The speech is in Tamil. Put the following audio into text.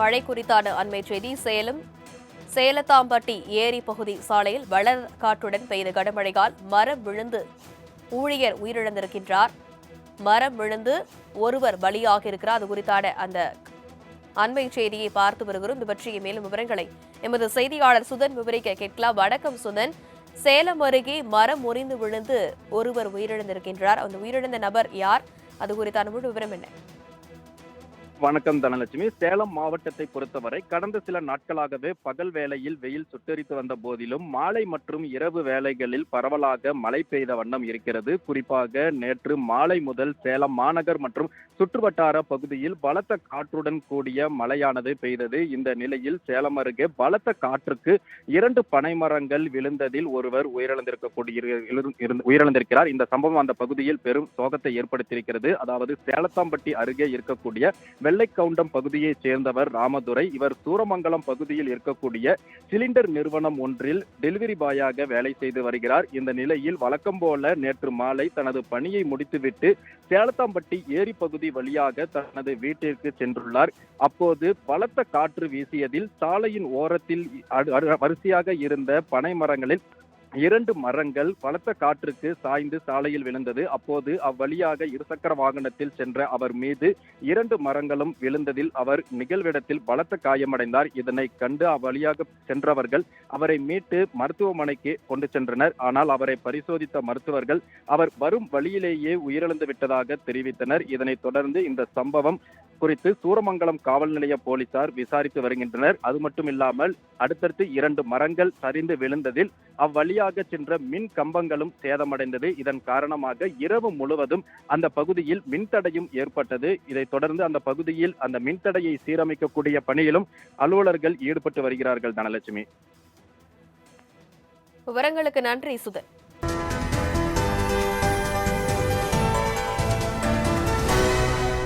மழை குறித்தான அண்மை செய்தி. சேலம் சேலத்தாம்பட்டி ஏரி பகுதி சாலையில் வளர்காற்றுடன் பெய்த கனமழையால் மரம் விழுந்து ஊழியர் உயிரிழந்திருக்கின்றார். மரம் விழுந்து ஒருவர் பலியாக இருக்கிறார் அது குறித்தான அந்த அண்மை செய்தியை பார்த்து வருகிறோம். இது பற்றிய மேலும் விவரங்களை எமது செய்தியாளர் சுதன் விவரிக்க கேட்கலாம். வணக்கம் சுதன். சேலம் அருகே மரம் முறிந்து விழுந்து ஒருவர் உயிரிழந்திருக்கின்றார். அந்த உயிரிழந்த நபர் யார்? அது குறித்தான முழு விவரம் என்ன? வணக்கம் தனலட்சுமி. சேலம் மாவட்டத்தை பொறுத்தவரை கடந்த சில நாட்களாகவே பகல் வேளையில் வெயில் சுட்டரித்து வந்த போதிலும் மாலை மற்றும் இரவு வேளைகளில் பரவலாக மழை பெய்த வண்ணம் இருக்கிறது. குறிப்பாக நேற்று மாலை முதல் சேலம் மாநகர் மற்றும் சுற்றுவட்டார பகுதியில் பலத்த காற்றுடன் கூடிய மழையானது பெய்தது. இந்த நிலையில் சேலம் அருகே பலத்த காற்றுக்கு இரண்டு பனைமரங்கள் விழுந்ததில் ஒருவர் உயிரிழந்திருக்கக்கூடிய இரு- உயிரிழந்திருக்கிறார். இந்த சம்பவம் அந்த பகுதியில் பெரும் சோகத்தை ஏற்படுத்தியிருக்கிறது. அதாவது சேலத்தாம்பட்டி அருகே இருக்கக்கூடிய வெள்ளைக்கவுண்டம் பகுதியைச் சேர்ந்தவர் ராமதுரை. இவர் சூரமங்கலம் பகுதியில் இருக்கக்கூடிய சிலிண்டர் நிறுவனம் ஒன்றில் டெலிவரி பாயாக வேலை செய்து வருகிறார். இந்த நிலையில் வழக்கம் போல நேற்று மாலை தனது பணியை முடித்துவிட்டு சேலத்தாம்பட்டி ஏரி பகுதி வழியாக தனது வீட்டிற்கு சென்றுள்ளார். அப்போது பலத்த காற்று வீசியதில் சாலையின் ஓரத்தில் வரிசையாக இருந்த பனை மரங்களில் இரண்டு மரங்கள் பலத்த காற்றுக்கு சாய்ந்து சாலையில் விழுந்தது. அப்போது அவ்வழியாக இருசக்கர வாகனத்தில் சென்ற அவர் மீது இரண்டு மரங்களும் விழுந்ததில் அவர் நிகழ்விடத்தில் பலத்த காயமடைந்தார். இதனை கண்டு அவ்வழியாக சென்றவர்கள் அவரை மீட்டு மருத்துவமனைக்கு கொண்டு சென்றனர். ஆனால் அவரை பரிசோதித்த மருத்துவர்கள் அவர் வரும் வழியிலேயே உயிரிழந்து விட்டதாக தெரிவித்தனர். இதனைத் தொடர்ந்து இந்த சம்பவம் குறித்து சூரமங்கலம் காவல் நிலைய போலீசார் விசாரித்து வருகின்றனர். அது மட்டும் இல்லாமல் அடுத்தடுத்து இரண்டு மரங்கள் சரிந்து விழுந்ததில் அவ்வழியாக சென்ற மின் கம்பங்களும் சேதமடைந்தது. இதன் காரணமாக இரவு முழுவதும் அந்த பகுதியில் மின்தடையும் ஏற்பட்டது. இதைத் தொடர்ந்து அந்த பகுதியில் அந்த மின்தடையை சீரமைக்கக்கூடிய பணியிலும் அலுவலர்கள் ஈடுபட்டு வருகிறார்கள் தனலட்சுமி. விவரங்களுக்கு நன்றி சுதன்.